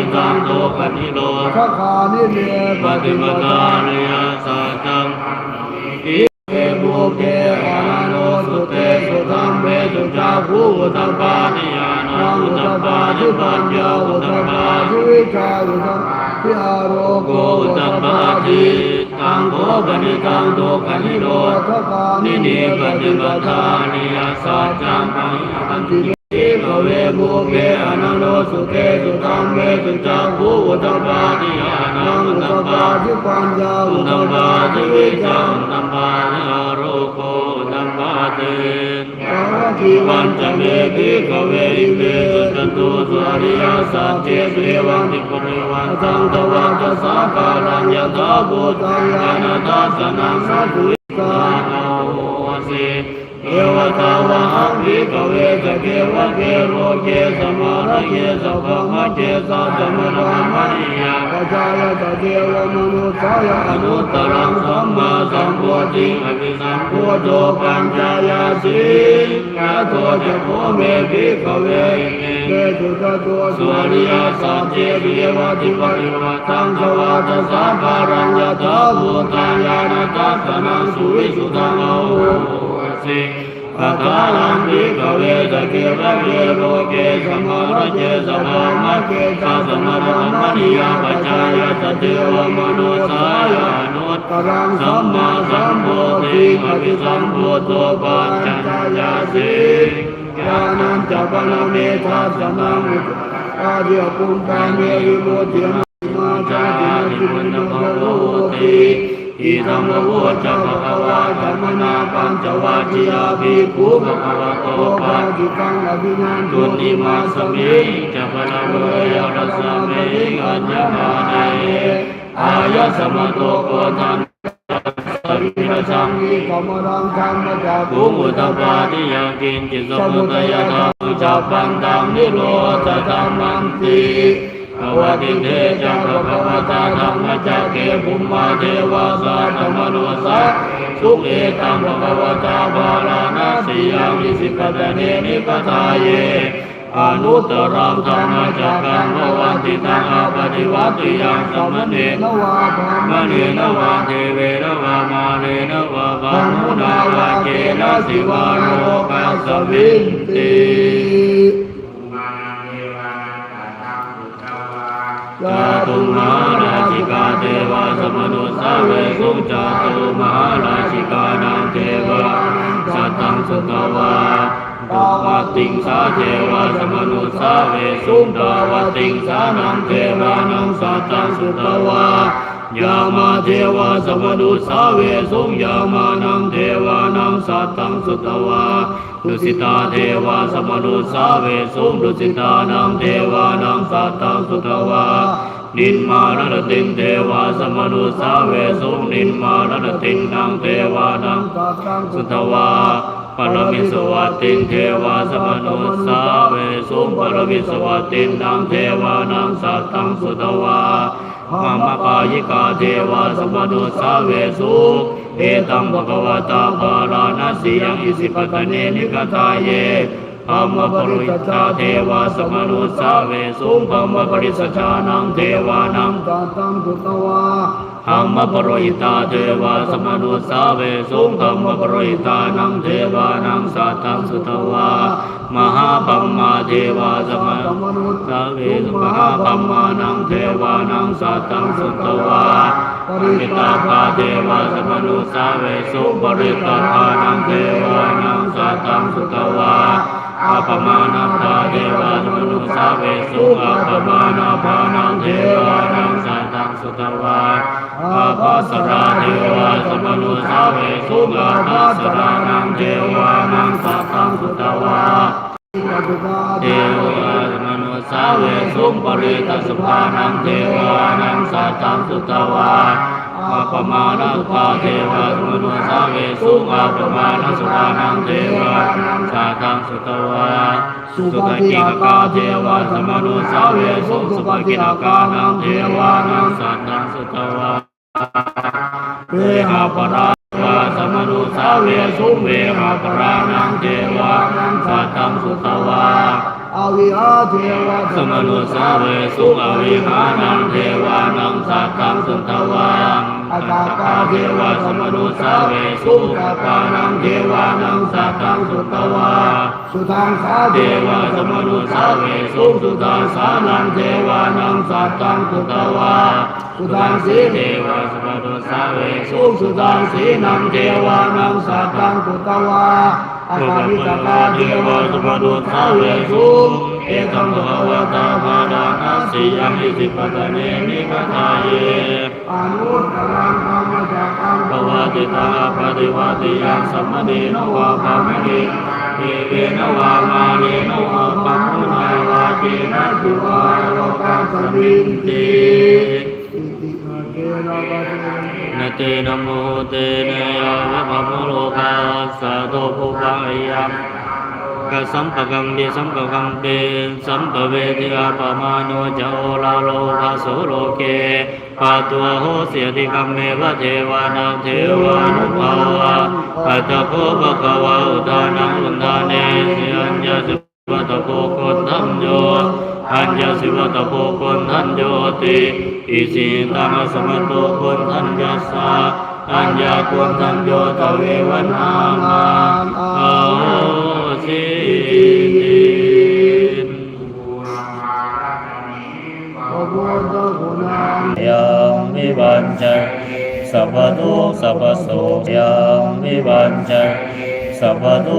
นิตังโตปนิโรทัคขานิเนปฏิปทานิยสัจจังอิเอบุเกอานาโนสุเตสุตัมเมสุจาภูอุตตปานิยานังงอุตตตตปาปาทิปัญญาอุตตตตปาปาทิวิชาอุตตทิอาโรโกอุตตตตปาปาทิทิตังโกปนิตังโตปนิโรทัคขานิเนปฏิปทาทานิยสัจจังปัญญันติ อิภเวบุเกอานาโนสุเตสุตัมเมสุจาภูอุตตปานิยานันังงอุอุตตตตปาปาทิปัญญาอุอุตตตตปาปาทิทิวิวิจัจังงอุตตปานิอาโรโกอุตตปาเตภาวะทิวัวันนจะจะเมเมภิภิกกเวเวอิอิเมเมสุจสุตุตุสุสุออริริยยสัสัจจเจเจเสเสวัวันนติติปริวันอจังตวาจะสาการัญญาตาบูตังยานาทัสนังสัตุวิกาอาโอสิเอวตาวะหัง วิกเวจเกวะเกโรเกสมาระเกสัพพมะเกสัจมะวามะปัจจายตะเทวมนุสายอนุตรังสัมมาสัมพุทธิอภิสัมโพโตปัญจายาสียะโตจะโพเมภิกเวเตตุตะโตสุริยสัจเจวิวะติปริวัตังสวาตสาการัญญาตาภูตังญาณทัสสนังสุวิสุตังโอาหุสิ ปัทาลังภิกเวตะเกวะเกโรเกสมาระเจสัพพมะเกตัสมะธรรมนิยาปัจจายตเทวมนุสายานุตตรังสัมมาสัมพุทธิอภิสัมพุทโตปัญจายาสีญาณัญจปนเมธัสสนังอาเดียปุมปาเมวิโมเทียนามาจาติโนสุวินโนโลติ อิธัมโวจะภะคะวะธัมมนาปัญจวัคคียาภิกขุภะคะวะโตปาจิตังอภินันตุติมาสสเมมิจะพลเวยัสสะเมอัญญมาเนอายะสมโตโกทันสวิรชังวิกรรมรังธรรมจักภูมุมุตตตตปามิยังกินจิตสสมุมุทัยยธรธรรมรมจัปปันตังนินิโรธธรธรรมรมันติ ติเตจักภวตาธรรมจักเกภุมมาเทวาสาธรรมนุสัสสุเอตังภวตาบาลานาสียังวิสิกตเนนิปทาเยอนุตตรังธรรมจักกังภวันติตังอาปฏิวัติยังสมเนนวาภามณีนวาเทเวนวามาเรนวาบามุนาวาเกนสิวาโรกัสวินติ ตุมหาราชิกาเทวาสมนุสาเวสุจาตุมหาราชิกานังเทวาสัตตังสุตวาดุมาติงสาเทวาสมนุสาเวสุดาวติงสานังเทวานังสัตตังสุตวา ยามาเทวาสมนุสาเวสุยามานังเทวานังสัตตังสุตวาดุสิตาเทวาสมนุสาเวสุดุสิตานังเทวานังสัตตังสุตวานินมารณติงเทวาสมนุสาเวสุนินมารณติงนังเทวานังตัตังสุตวา ปรมิสวัตติเทวาสมนุสาเวสุปรมิสวัตตินังเทวานังสัตตังสุตวามามาปายิกาเทวาสมนุสาเวสุเอตังภะคะวตาปาราณสียังอิสิปตเนนิกตาเย ธรรมปริสัจจาเทวาสมนุสาเวสุธรรมปริสัจจานังเทวานังตัตังสุตวาธรรมปริหิตาเทวาสมนุสาเวสุธรรมปริหิตานังเทวานังสัตตังสุตวามหาปัมมาเทวาสมนุสาเวสุมหาปัมมานังเทวานังสัตตังสุตวาปริตาภาเทวาสมนุสาเวสุปริตาภานังเทวานังสัตตังสุตวา อาปมานาภาเทวาสมนุสาเวสุอาปมานาภานังเทวานังสัตตังสุตวาอาภัสราเทวาสมนุสาเวสุอาภัสรานังเทวานังสัตตังสุตวาปัจจุตาเทวามนุสาเวสุปริตสุภานังเทวานังสัตตังสุตวา อาปมานาภาเทวาสมนุสาเวสุอาปมานาสุภานังเทวานังสัตตังสุตวาสุขกิกกาเทวาสมนุสาเวสุสุขกิกกานังเทวานังสัตตังสุตวาเวหาปราวาสมนุสาเวสุเวหาปรานังเทวานังสัตตังสุตวา อวิหาเทวะสมนุสาเวสุอวิหานังเทวานังสัตตังสุนทวังอากาปาเทวะสมนุสาเวสุกาปานังเทวานังสัตตังสุตวาสุทังสาเทวะสมนุสาเวสุสุทังสานังเทวานังสัตตังสุตวาสุทังสีเทวะสมนุสาเวสุสุสุตังสีนังเทวานังสัตตังสุตวา อากาลิกาเทวะสมนุสาเวสุเอตังภควตามาดานาสิยังอิสิปตะเนมิกทาเยอนุตรังธรรมจักขังภวติตาปฏิวัติยังสัมมณีนวะภามณีเทเวนวามาเนนวะปัมมุนาวาเจนะจิวาโลกัสมินติอิติมาเกนะปะเท นะนเตนะโมเตนะยาวะภะโมโลกาสะโตภุปังยัมกสัมปะกัมปิสัมปะกัมปิสัมปะเวทิอาปะมาโนจโอลาโลภะโสโลเกปะตัวโหเสียติกัมเมวะเทวานังเทวานุภาวะปัตตะโคภะคะวะอุทานังอุทาเนสิอัญญาสิวัตโกโกตัมโย อัญญาสิวัตโพคนทันโยติอิสิตังสมโตคนทันยัสสะอัญญาคนทันโยตเววันอามาอาสิตินพระพุทธคุณังยังวิบัญจสัพพทุกข์สัพพโสยังวิบัญจสัพพทุกข์